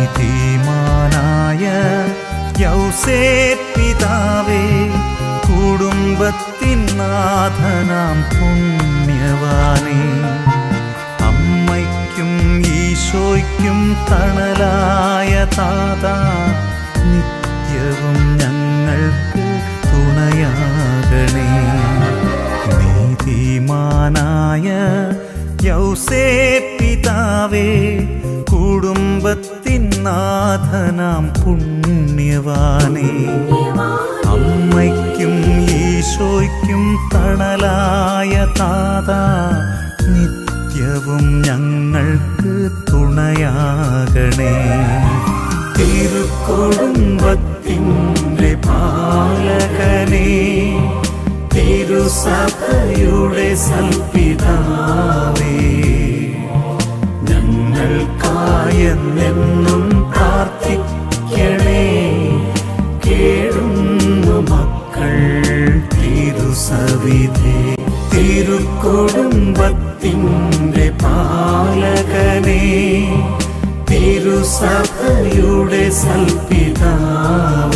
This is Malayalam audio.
നീതിമാനായ യൗസേ പിതാവേ കുടുംബത്തിനാഥനാം പുണ്യവാനേ. അമ്മയ്ക്കും ഈശോയ്ക്കും തണലായ താത നിത്യവും ഞങ്ങൾക്ക് തുണയാകണേ. നീതിമാനായ യൗസേ പിതാവേ കുടുംബത്തിന് നാഥനാം പുണ്യവാനേ. അമ്മയ്ക്കും ഈശോയ്ക്കും തണലായ താത നിത്യവും ഞങ്ങൾക്ക് തുണയാകണേ. തിരുക്കൊടുംബത്തിന്റെ പാലകനേ തിരുസഭയുടെ സൽപിതാവേ. ഞങ്ങൾക്കായെന്നെന്നും തിരുക്കൊടുംബത്തിന്റെ പാലകനേ തിരുസഭയുടെ സൽപിതാവേ.